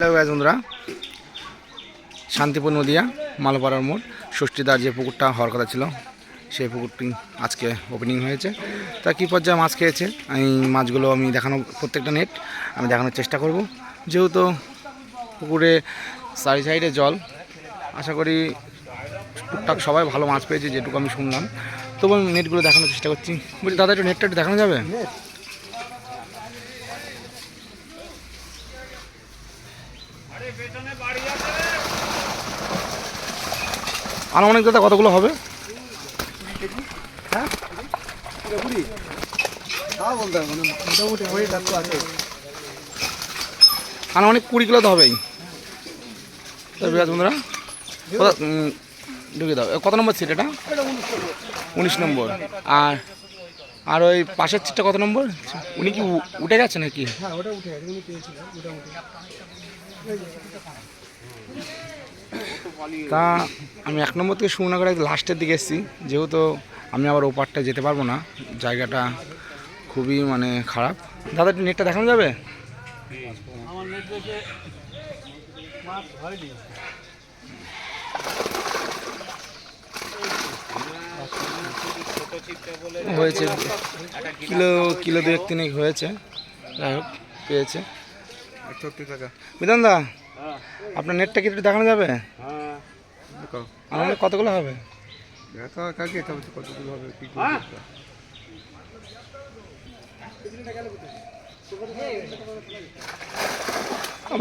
Hello guys বন্ধুরা। শান্তিপুর নদিয়া, মালপাড়ার মোড়। ষষ্ঠীদার যে পুকুরটা হওয়ার কথা ছিল, সেই পুকুরটি আজকে ওপেনিং হয়েছে। তা কী পর্যায়ে মাছ খেয়েছে? আমি মাছগুলো আমি দেখানো প্রত্যেকটা নেট আমি দেখানোর চেষ্টা করব। যেহেতু পুকুরে সাইড সাইডে জল, আশা করি টুকটাক সবাই ভালো মাছ পেয়েছে, যেটুকু আমি শুনলাম। তবু আমি নেটগুলো দেখানোর চেষ্টা করছি। বলছি, দাদা, একটু নেটটা একটু দেখানো যাবে? আনুমানিক দাদা কতগুলো হবে? আনুমানিক কুড়ি কিলো তো হবেই। বিরাজ বন্ধুরা ঢুকে দাও। কত নম্বর সিট এটা? উনিশ নম্বর। আর আর ওই পাশের সিটটা কত নম্বর? উনি কি উঠে গেছে নাকি? তা আমি এক নম্বর থেকে করে লাস্টের দিকে এসেছি। যেহেতু আমি আবার ওপারটা যেতে পারব না, জায়গাটা খুবই মানে খারাপ। দাদা, একটু নেটটা দেখানো যাবে? হয়েছে। কিলো কিলো দু এক তিনেক হয়েছে। যাই হোক, পেয়েছে। সত্তর টাকা। বিধান দা আপনার নেটটা কি একটু দেখানো যাবে? হ্যাঁ আমার কতগুলো হবে? কাকে কতগুলো হবে কি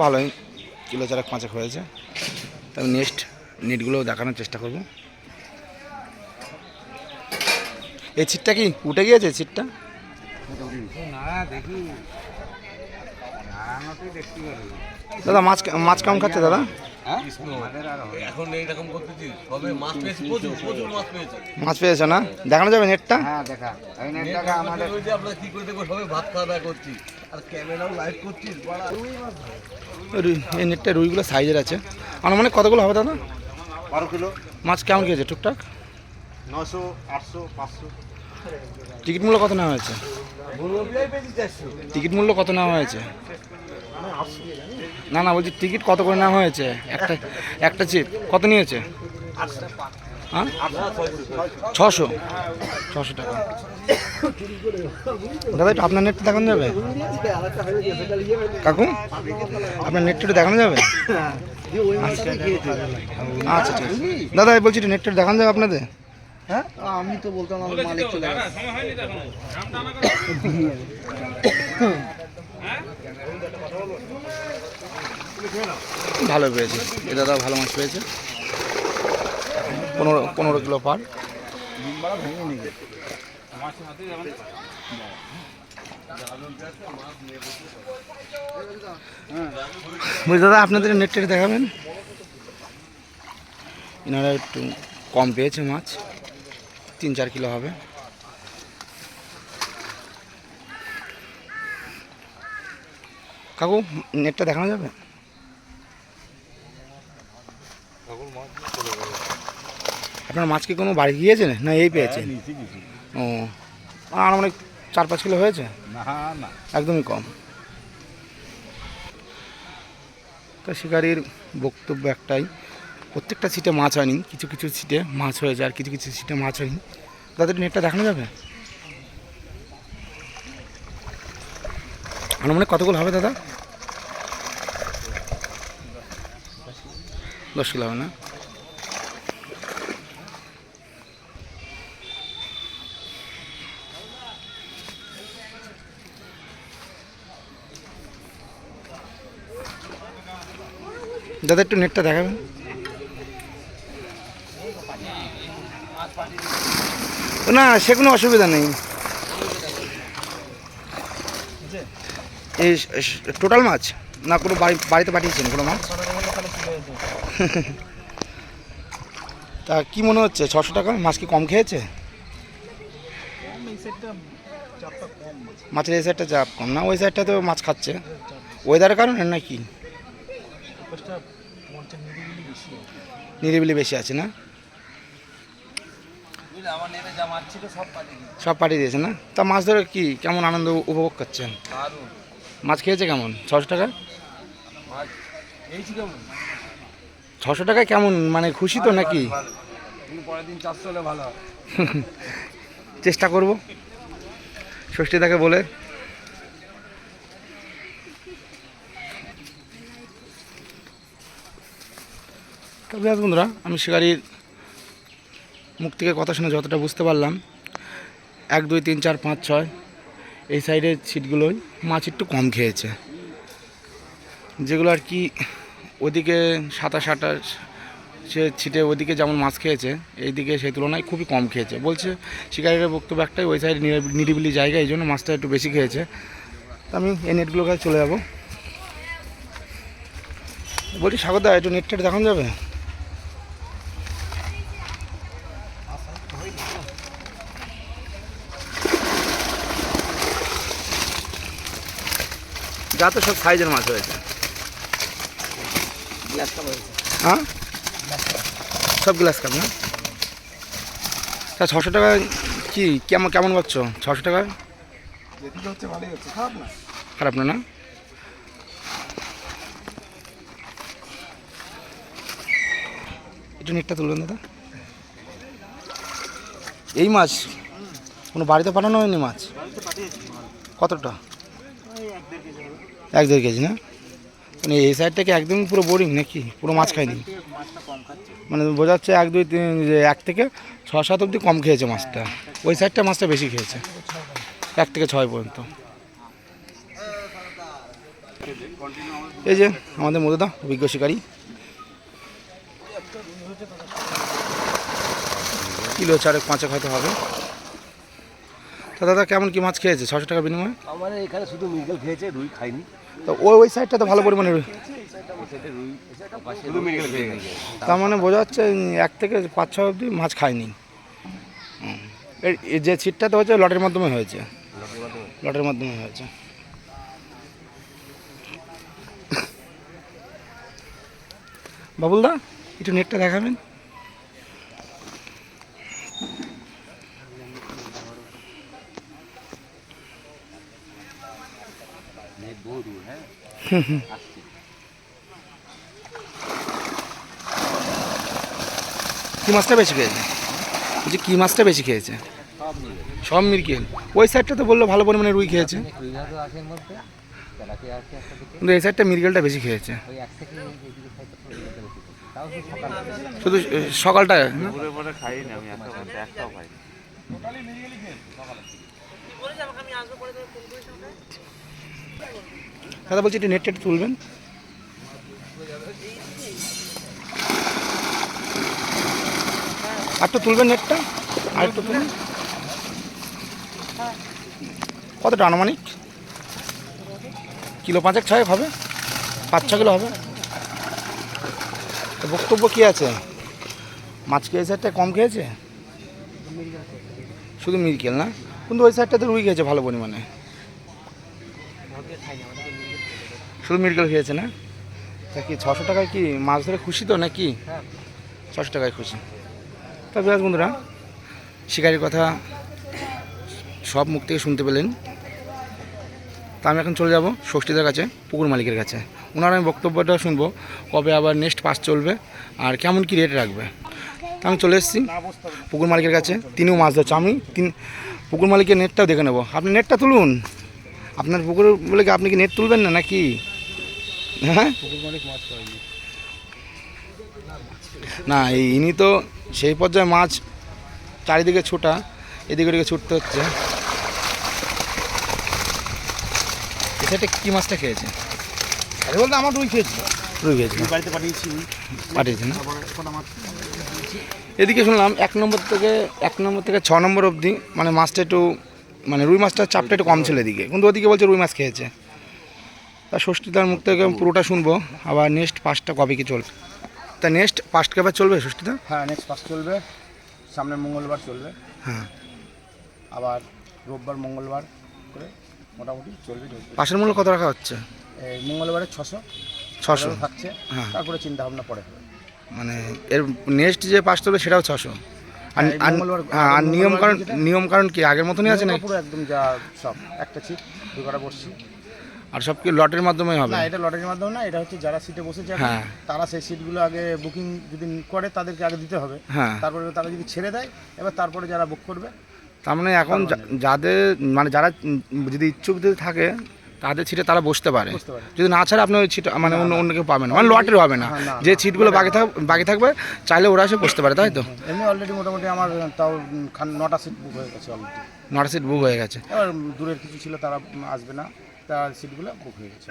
ভালোই। কিলো চারেক পাঁচেক হয়েছে। তবে নেক্সট নেটগুলো দেখানোর চেষ্টা করব। এই ছিটটা কি উঠে গিয়েছে ছিটটা? না দেখি। দাদা মাছ মাছ কেমন খাচ্ছে দাদা? এখন এইরকম তবে মাছ পেয়েছি প্রচুর প্রচুর মাছ পেয়েছে। মাছ পেয়েছ না? দেখানো যাবে নেটটা? হ্যাঁ দেখা। এই নেটটাকে আমাদের ওই যে আমরা কি করে দেখব? সবাই ভাত খাওয়া দাওয়া করছি। আর ক্যামেরাও লাইভ করছিস বড়া এই নেটটা রুইগুলো সাইজের আছে। আমার আনুমানিক কতগুলো হবে দাদা? বারো কিলো। মাছ কেমন খেয়েছে টুকটাক? নশো আটশো পাঁচশো। টিকিট মূল্য কত নেওয়া হয়েছে? টিকিট মূল্য কত নেওয়া হয়েছে? না না বলছি টিকিট কত করে নেওয়া হয়েছে? একটা একটা চিপ কত নিয়েছে? হ্যাঁ? ছশো। ছশো টাকা। দাদা একটু আপনার নেটটা দেখানো যাবে? কাকু আপনার নেটটা একটু দেখানো যাবে? আচ্ছা ঠিক আছে দাদা বলছি একটু নেটটা দেখানো যাবে আপনাদের? হ্যাঁ? আমি তো বলতাম আমার মালিক চলে গেছে। ভালো পেয়েছে। এ দাদা ভালো মাছ পেয়েছে। পনেরো পনেরো কিলো পার। বলছি, দাদা, আপনাদের নেট টেট দেখাবেন? এনারা একটু কম পেয়েছে মাছ। তিন, চার কিলো হবে। কাকু নেটটা দেখানো যাবে? আপনার মাছ কি কোনো বাড়ি গিয়েছে? না এই পেয়েছেন ও আর অনেক চার পাঁচ কিলো হয়েছে? না না। একদমই কম। তো শিকারির বক্তব্য একটাই প্রত্যেকটা সিটে মাছ হয়নি কিছু কিছু সিটে মাছ হয়েছে আর কিছু কিছু সিটে মাছ হয়নি। তাদের নেটটা দেখানো যাবে? আনুমানিক কতগুলো হবে দাদা? দশ কিলো হবে না? দাদা, একটু নেটটা দেখাবেন। না সে কোনো অসুবিধা নেই। টোটাল মাছ? না, কোনো বাড়ি, বাড়িতে পাঠিয়েছেন কোনো মাছ? তা কি মনে হচ্ছে? ছশো টাকা? মাছ কি কম খেয়েছে? মাছের এই সাইডটা চাপ কম। না, ওই সাইডটা তো মাছ খাচ্ছে। ওয়েদারের কারণে না কি? নিরিবিলি বেশি আছে না? সব পাঠিয়ে দিয়েছে না? তা মাছ ধরে কি, কেমন আনন্দ উপভোগ করছেন? মাছ খেয়েছে কেমন? ছশো টাকা ছশো টাকায় কেমন? মানে খুশি তো নাকি? চেষ্টা করব। ষষ্ঠীদাকে বলে। তবে আজ বন্ধুরা, আমি শিকারির মুখ থেকে কথা শুনে যতটা বুঝতে পারলাম, এক, দুই, তিন, চার, পাঁচ, ছয় এই সাইডের সিটগুলোই মাছ একটু কম খেয়েছে। যেগুলো আর কি ওদিকে সাতাশ আটাশ সে ছিটে ওদিকে যেমন মাছ খেয়েছে, এইদিকে সেই তুলনায় খুবই কম খেয়েছে। বলছে শিকারের বক্তব্য একটাই, ওই সাইড নিরিবিলি জায়গা, এই জন্য মাছটা একটু বেশি খেয়েছে। আমি এই নেটগুলোর কাছে চলে যাব। বলছি, সাগরদা, একটু নেটটা টেট দেখানো যাবে? যা তো সব সাইজের মাছ হয়েছে। হ্যাঁ? সব গ্লাস কাপ না? তা ছশো টাকা কি, কেমন কেমন পাচ্ছ ছশো টাকা খারাপ না না? একটু নেটটা তুলবেন, দাদা। এই মাছ কোনো বাড়িতে পাঠানো হয়নি মাছ? কতটা? এক দেড় কেজি না? মানে এই সাইড থেকে একদম পুরো বোরিং নাকি? পুরো মাছ খায়নি মানে বোঝা যাচ্ছে এক দুই তিন এক থেকে ছ সাত অবধি কম খেয়েছে মাছটা। ওই সাইডটা মাছটা বেশি খেয়েছে। এক থেকে ছয় পর্যন্ত। এই যে আমাদের মধুদা অভিজ্ঞ শিকারী। কিলো চারেক পাঁচেক হয়তো হবে। তা দাদা, কেমন কি মাছ খেয়েছে? ছশো টাকার বিনিময়ে? আমার এখানে শুধু মৃগেল খেয়েছে, রুই খাইনি। তো ওই সাইডটা তো ভালো পরিমাণে তার মানে বোঝা যাচ্ছে এক থেকে পাঁচ, ছয় অবধি মাছ খায়নি। এই যে ছিটটা তো হচ্ছে লটের মাধ্যমে হয়েছে। লটের মাধ্যমে হয়েছে। বাবুলদা একটু নেটটা দেখাবেন? কি মাছটা বেশি খেয়েছে? বলছি কি মাছটা বেশি খেয়েছে? সব মিরকেল ওই সাইডটা তো বলল ভালো পরিমাণে রুই খেয়েছে। কিন্তু এই সাইডটা মিরকেলটা বেশি খেয়েছে। শুধু সকালটা না? দাদা বলছি একটু নেট টেট তুলবেন। আর একটু তুলবেন নেটটা? আর একটু তুলুন। কতটা আনুমানিক? কিলো পাঁচেক, ছয়েক হবে? পাঁচ, ছ কিলো হবে? তো বক্তব্য কী আছে? মাছ খেয়ে সাইডটা কম খেয়েছে? শুধু মিরকেল না? কিন্তু ওই সাইডটাতে রুই খেয়েছে ভালো পরিমাণে। শুধু মিরকেল খেয়েছে না? তা কি ছশো টাকায় কি মাছ ধরে খুশি তো নাকি? ছশো টাকায় খুশি। তা বিরাজ বন্ধুরা শিকারির কথা সব মুখ থেকে শুনতে পেলেন। তা আমি এখন চলে যাব ষষ্ঠীদের কাছে পুকুর মালিকের কাছে। ওনার আমি বক্তব্যটা শুনব কবে আবার নেক্সট পাস চলবে আর কেমন কি রেট রাখবে। তা আমি চলে এসেছি পুকুর মালিকের কাছে তিনিও মাছ ধরছে। আমি তিন পুকুর মালিকের নেটটাও দেখে নেব। আপনি নেটটা তুলুন। আপনার পুকুর বলে কি আপনি কি নেট তুলবেন না নাকি? হ্যাঁ? না এই ইনি তো সেই পর্যায়ে মাছ চারিদিকে ছোটা এদিকে ওদিকে ছুটতে হচ্ছে। সেটা কি মাছটা খেয়েছে? আরে বলতে আমার রুই খেয়েছি। রুই খেয়েছে বাড়িতে পাঠিয়েছি। পাঠিয়েছে না? এদিকে শুনলাম এক নম্বর থেকে এক নম্বর থেকে ছ নম্বর অবধি মানে মাছটা একটু মানে রুই মাছটার চাপটা একটু কম ছিল এদিকে। কিন্তু ওদিকে বলছে রুই মাছ খেয়েছে। তা ষষ্ঠীদার মুখ থেকে পুরোটা শুনব। আবার নেক্সট পাঁচটা কবে কি চলবে? তা নেক্সট পাঁচটা কবে চলবে ষষ্ঠীদা হ্যাঁ নেক্সট পাস চলবে। সামনের মঙ্গলবার চলবে। হ্যাঁ। আবার রোববার মঙ্গলবার করে মোটামুটি চলবে পাশের মূল্য কত রাখা হচ্ছে? এই মঙ্গলবারে ছশো। ছশো। থাকছে। হ্যাঁ। তারপরে চিন্তা ভাবনা পরে হবে। মানে এর নেক্সট যে পাস চলবে সেটাও ছশো। আর হ্যাঁ, আর- মঙ্গলবার- আর মঙ্গলবার নিয়ম কারণ নিয়ম কারণ কি? আগের মতনই আছে না পুরো একদম যা সব একটা ছিপ দু কটা বসছি। আর সব কি লটের মাধ্যমে হবে? না এটা লটারির মাধ্যমে না এটা হচ্ছে যারা সিটে বসেছে হ্যাঁ। তারা সেই সিটগুলো আগে বুকিং যদি করে তাদেরকে আগে দিতে হবে। হ্যাঁ। তারপরে তারা যদি ছেড়ে দেয় এবার তারপরে যারা বুক করবে তার মানে এখন যাদের মানে যারা যদি ইচ্ছুক যদি থাকে তাদের ছিটে তারা বসতে পারে। যদি না ছাড়া আপনি ওই ছিট মানে অন্য অন্য কেউ পাবেন না। মানে লটের হবে না। হ্যাঁ, যে না, ছিটগুলো বাকি থাক বাকি থাকবে চাইলে ওরা এসে বসতে পারে তাই তো? এমনি অলরেডি মোটামুটি আমার তাও নটা সিট বুক হয়ে গেছে অলরেডি নটা সিট বুক হয়ে গেছে। এবার দূরের কিছু ছিল তারা আসবে না। তার সিটগুলো বুক হয়ে গেছে।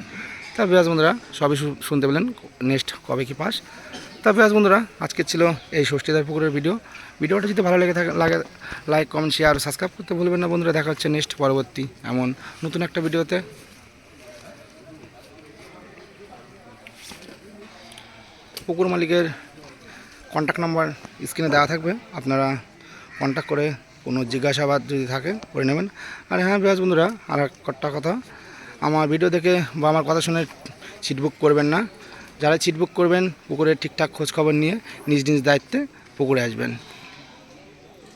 তা বিরাজ বন্ধুরা, সবই শুনতে পেলেন, নেক্সট কবে কি পাস। তা বিরাজ বন্ধুরা, আজকে ছিল এই ষষ্ঠীদার পুকুরের ভিডিও ভিডিওটা যদি ভালো লেগে থাকে লাগে লাইক কমেন্ট শেয়ার সাবস্ক্রাইব করতে ভুলবেন না বন্ধুরা, দেখা হচ্ছে নেক্সট পরবর্তী এমন নতুন একটা ভিডিওতে পুকুর মালিকের কন্ট্যাক্ট নাম্বার স্ক্রিনে দেওয়া থাকবে, আপনারা কন্ট্যাক্ট করে কোনো জিজ্ঞাসাবাদ যদি থাকে, করে নেবেন। আর হ্যাঁ বিরাজ বন্ধুরা, আর একটা কথা আমার ভিডিও দেখে বা আমার কথা শুনে সিট বুক করবেন না। যারা সিট বুক করবেন পুকুরের ঠিকঠাক খোঁজখবর নিয়ে নিজ নিজ দায়িত্বে পুকুরে আসবেন।